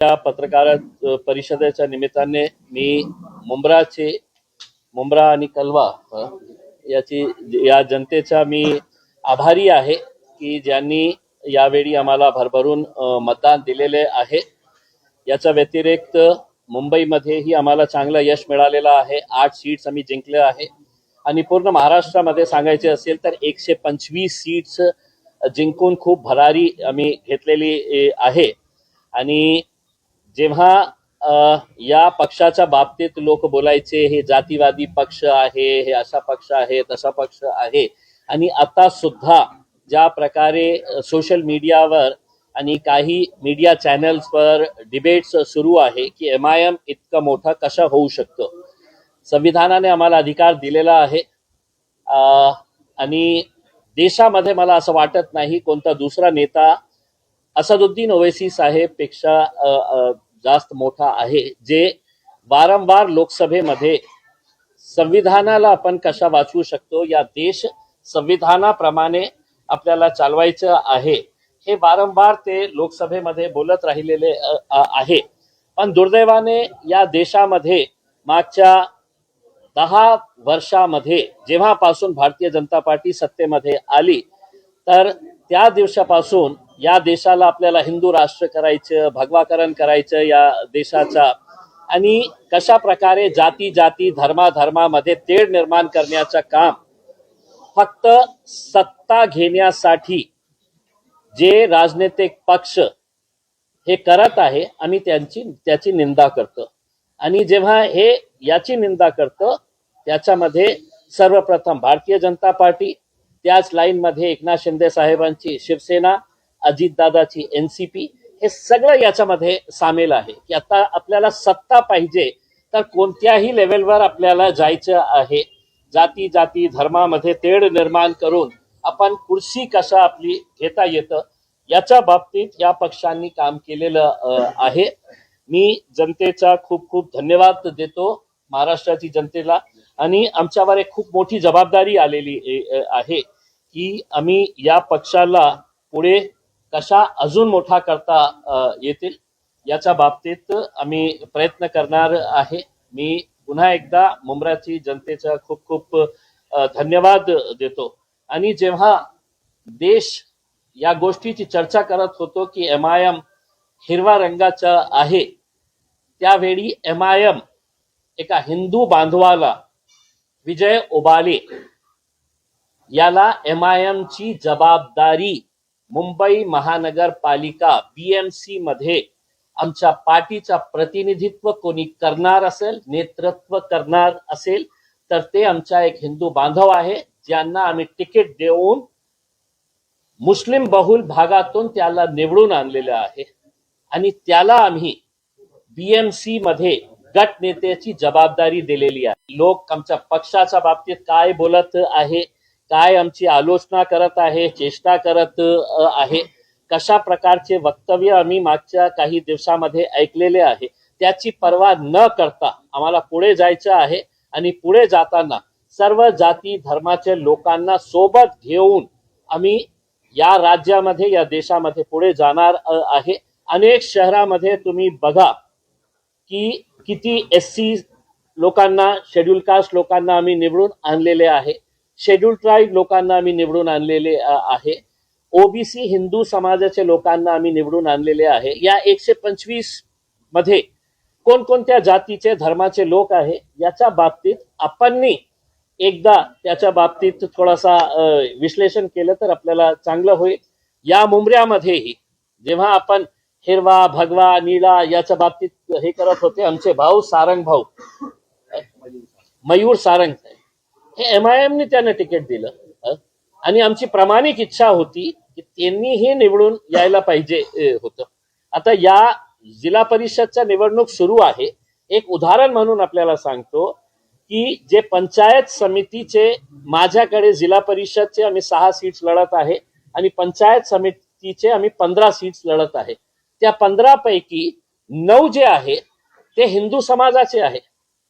या पत्रकार परिषदेच्या निमित्ताने मी मुंब्राचे मुंब्रा आणि कलवा याची या जनतेचा मी आभारी आहे की ज्यांनी यावेळी आम्हाला भरभरून मतदान दिलेले आहे. याच्या व्यतिरिक्त मुंबईमध्येही आम्हाला चांगलं यश मिळालेलं आहे. आठ सीट्स आम्ही जिंकले आहे. आणि पूर्ण महाराष्ट्रामध्ये सांगायचे असेल तर एकशे पंचवीस सीट्स जिंकून खूप भरारी आम्ही घेतलेली आहे. आणि जेव्हा या पक्षाच्या बाबतीत लोक बोलायचे हे जातीवादी पक्ष आहे हे असा पक्ष आहे तसा पक्ष आहे. आणि आता सुद्धा ज्या प्रकारे सोशल मीडियावर आणि काही मीडिया चॅनल्सवर डिबेट्स सुरू आहे की एम आय एम इतकं मोठं कसं होऊ शकतं. संविधानाने आम्हाला अधिकार दिलेला आहे. आणि देशामध्ये मला असं वाटत नाही कोणता दुसरा नेता असदुद्दीन ओवेसी साहेबपेक्षा जास्त मोठा आहे जे वारंवार लोकसभेमध्ये संविधानाला आपण कशा वाचवू शकतो या देश संविधानाप्रमाणे आपल्याला चालवायचं आहे हे वारंवार ते लोकसभेमध्ये बोलत राहिलेले आहे. पण दुर्दैवाने या देशामध्ये मागच्या दहा वर्षामध्ये जेव्हापासून भारतीय जनता पार्टी सत्तेमध्ये आली तर त्या दिवसापासून या देशाला आपल्याला हिंदू राष्ट्र करायचं भगवाकरण करायचं या देशाचा. आणि कशा प्रकारे जाती जाती धर्माधर्मामध्ये तेढ निर्माण करण्याचं काम फक्त सत्ता घेण्यासाठी जे राजनैतिक पक्ष हे करत आहे आम्ही त्यांची त्याची निंदा करतो. आणि जेव्हा हे याची निंदा करतो त्याच्यामध्ये सर्वप्रथम भारतीय जनता पार्टी त्याच लाईनमध्ये एकनाथ शिंदे साहेबांची शिवसेना अजितदादाची एन सी पी हे सगळं याच्यामध्ये सामील आहे. की आता आपल्याला सत्ता पाहिजे तर कोणत्याही लेवलवर आपल्याला जायचं आहे. जाती जाती धर्मामध्ये तेढ निर्माण करून आपण कुर्सी कशा आपली घेता येतं याच्या बाबतीत या पक्षांनी काम केलेलं आहे. मी जनतेचा खूप खूप धन्यवाद देतो. महाराष्ट्राची जनतेला. आणि आमच्यावर एक खूप मोठी जबाबदारी आलेली ए- आहे की आम्ही या पक्षाला पुढे कशा अजून मोठा करता येतील याच्या बाबतीत आम्ही प्रयत्न करणार आहे. मी पुन्हा एकदा मुंब्राची जनतेचा खूप खूप धन्यवाद देतो. आणि जेव्हा देश या गोष्टीची चर्चा करत होतो की एम आय एम हिरवा रंगाचा आहे त्यावेळी एम आय एम एका हिंदू बांधवाला विजय ओबाले याला एम आय एम ची जबाबदारी मुंबई महानगरपालिका बीएमसी मध्ये आमच्या पार्टीचा प्रतिनिधित्व कोणी करणार असेल नेतृत्व करणार असेल तर ते आमचा एक हिंदू बांधव आहे ज्यांना आम्ही तिकीट देऊन मुस्लिम बहुल भागातून त्याला निवडून आणलेलं आहे. आणि त्याला आम्ही बीएमसी मध्ये गट नेत्याची जबाबदारी दिलेली आहे. लोक आमच्या पक्षाच्या बाबतीत काय बोलत आहे काय आमची आलोचना करत आहे चेष्टा करत आहे कशा प्रकारचे वक्तव्य आम्ही मागच्या काही दिवसामध्ये ऐकलेले आहे त्याची पर्वा न करता आम्हाला पुढे जायचं आहे आणि पुढे जाताना सर्व जाती धर्माच्या लोकांना सोबत घेऊन आम्ही या राज्यामध्ये या देशामध्ये पुढे जाणार आहे. अनेक शहरामध्ये तुम्ही बघा की किती एस सी लोकांना शेड्यूल कास्ट लोकांना आम्ही निवडून आणलेले आहे. शेड्यूल ट्राईब लोकांना आम्ही निवडून आणलेले आहे. ओबीसी हिंदू समाजाच्या लोकांना आम्ही निवडून आणलेले आहे. या एकशे पंचवीसमध्ये कोणकोणत्या जातीचे धर्माचे लोक आहे याच्या बाबतीत आपणनी एकदा त्याच्या बाबतीत थोडासा विश्लेषण केलं तर आपल्याला चांगलं होईल. या मुंबऱ्यामध्येही जेव्हा आपण हिरवा भगवा निळा याच्या बाबतीत हे करत होते. आमचे भाऊ सारंग भाऊ. मयूर सारंग. हे एम आय एमने त्यांना तिकीट दिलं. आणि आमची प्रामाणिक इच्छा होती की त्यांनीही निवडून यायला पाहिजे होत होतं. आता या जिल्हा परिषदच्या निवडणूक सुरू आहे. एक उदाहरण म्हणून आपल्याला सांगतो की जे पंचायत समितीचे माझ्याकडे जिल्हा परिषदचे आम्ही सहा सीट्स लढत आहे आणि पंचायत समितीचे आम्ही पंधरा सीट्स लढत आहे. त्या पंधरा पैकी नऊ जे आहे ते हिंदू समाजाचे आहे.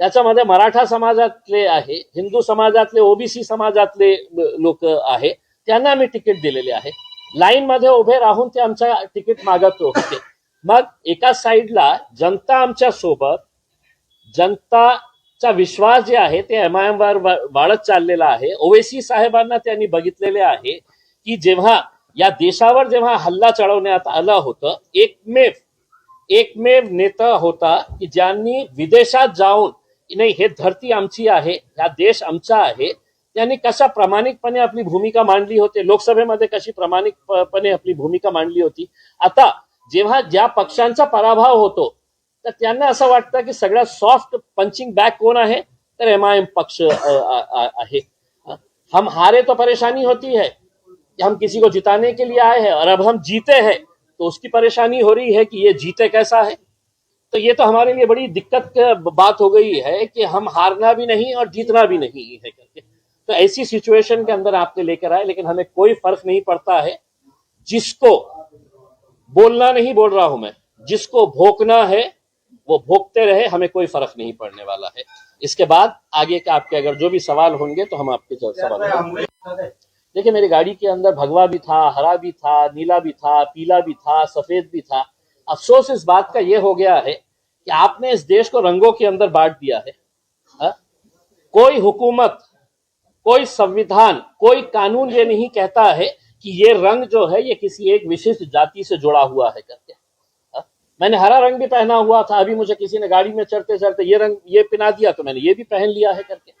त्याच्यामध्ये मराठा समाजातले आहे हिंदू समाजातले ओबीसी समाजातले लोक आहे. त्यांना आम्ही तिकीट दिलेले आहे. लाईन मध्ये उभे राहून ते आमच्या तिकीट मागत होते. मग एका साईडला जनता आमच्यासोबत जनताचा विश्वास जे आहे ते एम आय एम वर वाढत चाललेला आहे. ओवेसी साहेबांना त्यांनी बघितलेले आहे की जेव्हा या देशावर जेव्हा हल्ला चढवण्यात आलं होतं एकमेव एकमेव नेता होता की ज्यांनी विदेशात जाऊन नाही हे धरती आमची आहे हा देश आमचा आहे. त्यांनी कशा प्रामाणिकपणे आपली भूमिका मांडली होती? लोकसभेमध्ये कशी प्रामाणिकपणे आपली भूमिका मांडली होती? आता जेव्हा ज्या पक्षांचा पराभव होतो तर त्यांना असं वाटतं की सगळ्यात सॉफ्ट पंचिंग बॅक कोण आहे? तर एम आय एम पक्ष आहे. हम हारे तो परेशानी होती है. कि हम किसी को जिताने के लिए आए हैं और अब हम जीते हैं तो उसकी परेशानी हो रही है कि ये जीते कैसा है? तो ये तो हमारे लिए बड़ी दिक्कत बात हो गई है कि हम हारना भी नहीं और जीतना भी नहीं है करके। तो ऐसी सिचुएशन के अंदर आपने लेकर आए, लेकिन हमें कोई फ़र्क नहीं पड़ता है। जिसको बोलना नहीं बोल रहा हूँ मैं, जिसको भोंकना है, वो भोंकते रहे, हमें कोई फ़र्क नहीं पड़ने वाला है। इसके बाद आगे के आपके अगर जो भी सवाल होंगे तो हम आपके सवाल देखिए, मेरी गाड़ी के अंदर भगवा भी था, हरा भी था, नीला भी था, पीला भी था, सफ़ेद भी था अफसोस इस बात का यह हो गया है कि आपने इस देश को रंगों के अंदर बांट दिया है हा? कोई हुकूमत, कोई संविधान, कोई कानून ये नहीं कहता है कि ये रंग जो है, ये किसी एक विशिष्ट जाति से जुड़ा हुआ है करके हा? मैंने हरा रंग भी पहना हुआ था, अभी मुझे किसी ने गाड़ी में चढ़ते चढ़ते ये रंग, ये पहना दिया तो मैंने ये भी पहन लिया है करके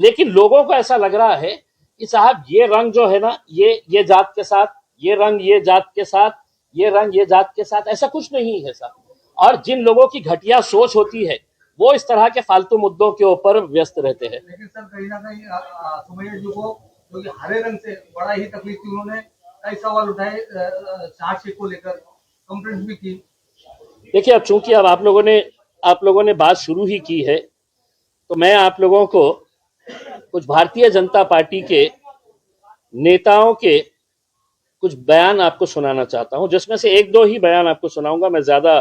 लेकिन लोगों को ऐसा लग रहा है कि साहब ये रंग जो है ना ये ये जात के साथ ये रंग ये जात के साथ ये रंग ये जात के साथ ऐसा कुछ नहीं है साहब। और जिन लोगों की घटिया सोच होती है वो इस तरह के फालतू मुद्दों के ऊपर व्यस्त रहते हैं। लेकिन सर कहीं ना कहीं सुमैया जी को कि हरे रंग से बड़ा ही तकलीफ़ थी उन्होंने कई सवाल उठाए चार्जशीट को लेकर कंप्लेंट भी की। देखिए अब चूँकि अब आप लोगों ने आप लोगों ने बात शुरू ही की है तो मैं आप लोगों को कुछ भारतीय जनता पार्टी के नेताओं के कुछ बयान आपको सुनाना चाहता हूँ, जिसमें से एक दो ही बयान आपको सुनाऊँगा। मैं ज़्यादा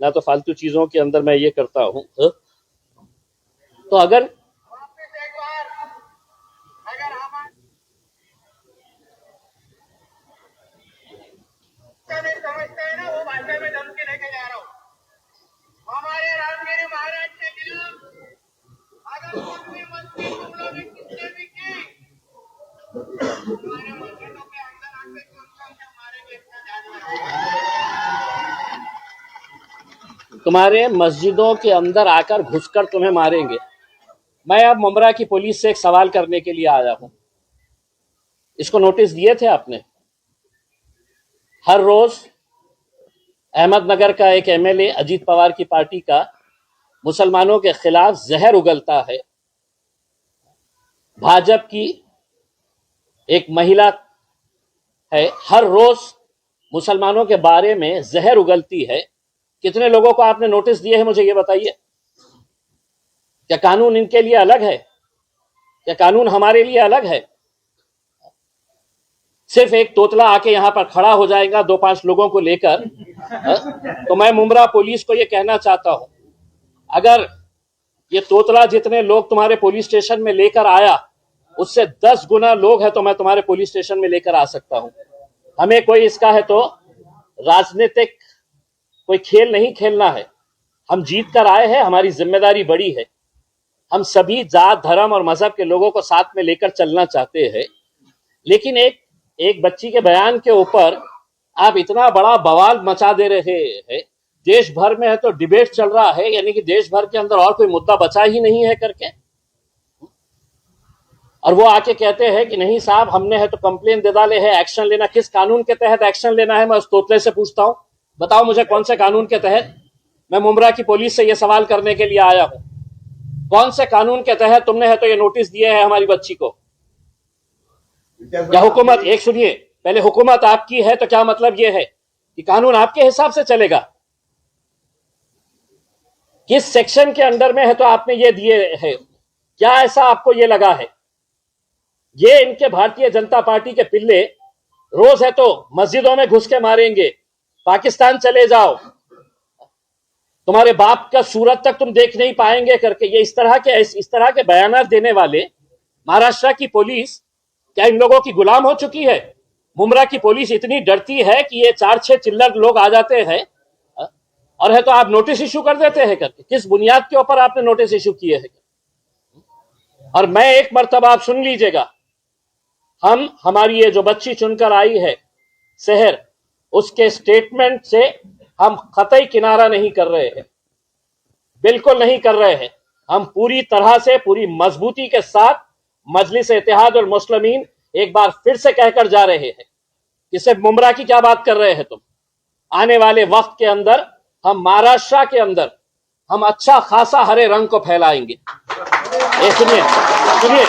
ना तो फालतू चीज़ों के अंदर मैं ये करता हूँ। तो अगर वापस एक बार अगर हम नहीं समझते हैं ना वो भाषा में धमकी लेके जा रहा हूँ हमारे रामगिरी महाराज के खिलाफ अगर कुछ भी मस्ती तुम लोग ने किसने भी की हमारे मस्जिदों के अंदर आके तुम सबसे मारेंगे इतना जानवर तुम्हारे मस्जिदों के अंदर आकर घुसकर तुम्हें मारेंगे। मैं अब मुमरा की पुलिस से एक सवाल करने के लिए आया हूँ। इसको नोटिस दिए थे आपने? हर रोज अहमदनगर का एक एमएलए अजीत पवार की पार्टी का मुसलमानों के खिलाफ जहर उगलता है। भाजपा की एक महिला है, हर रोज मुसलमानों के बारे में जहर उगलती है। कितने लोगों को आपने नोटिस दिए हैं, मुझे ये बताइए। क्या कानून इनके लिए अलग है? क्या कानून हमारे लिए अलग है? सिर्फ़ एक तोतला आके यहाँ पर खड़ा हो जाएगा, दो पाँच लोगों को लेकर? तो मैं मुमरा पुलिस को ये कहना चाहता हूँ। अगर ये तोतला जितने लोग तुम्हारे पुलिस स्टेशन में लेकर आया, उससे दस गुना लोग है तो मैं तुम्हारे पुलिस स्टेशन में लेकर आ सकता हूँ। हमें कोई इसका है तो राजनीतिक कोई खेल नहीं खेलना है। हम जीत कर आए हैं, हमारी ज़िम्मेदारी बड़ी है। हम सभी जात, धर्म और मज़हब के लोगों को साथ में लेकर चलना चाहते हैं। लेकिन एक एक बच्ची के बयान के ऊपर आप इतना बड़ा बवाल मचा दे रहे हैं। देश भर में है तो डिबेट चल रहा है, यानी कि देश भर के अंदर और कोई मुद्दा बचा ही नहीं है करके। और वो आके कहते हैं कि नहीं साहब, हमने है तो कंप्लेन दे डाले है एक्शन लेना, किस कानून के तहत एक्शन लेना है, मैं उस तोतले से पूछता हूँ। बताओ मुझे कौन से कानून के तहत? मैं मुमरा की पुलिस से ये सवाल करने के लिए आया हूँ। कौन से कानून के तहत तुमने है तो ये नोटिस दिए है हमारी बच्ची को? या हुकूमत, एक सुनिए, पहले हुकूमत आपकी है तो क्या मतलब ये है कि कानून आपके हिसाब से चलेगा? किस सेक्शन के अंडर में है तो आपने ये दिए है? क्या ऐसा आपको ये लगा है? ये इनके भारतीय जनता पार्टी के पिल्ले। रोज है तो मस्जिदों में घुस के मारेंगे। पाकिस्तान चले जाओ। तुम्हारे बाप का सूरत तक तुम देख नहीं पाएँगे करके ये इस तरह के, इस तरह के बयान देने वाले महाराष्ट्र की पुलिस, क्या इन लोगों की गुलाम हो चुकी है? मुमरा की पुलिस इतनी डरती है कि ये चार छह चिल्लर लोग आ जाते हैं। और है तो आप नोटिस इशू कर देते हैं करके। किस बुनियाद के ऊपर आपने नोटिस इशू किए हैं? और मैं एक मरतबा आप सुन लीजिएगा। हम, हमारी ये जो बच्ची चुनकर आई है, शहर, उसके स्टेटमेंट से हम कतई किनारा नहीं कर रहे हैं। बिल्कुल नहीं कर रहे हैं। हम पूरी तरह से, पूरी मजबूती के साथ मजलिस इतिहाद और मुस्लिमीन एक बार फिर से कहकर जा रहे हैं सिर्फ़ मुमरा की क्या बात कर रहे हैं तुम? आने वाले वक्त के अंदर हम महाराष्ट्र के अंदर हम अच्छा खासा हरे रंग को फैलाएंगे। सुनिए सुनिए।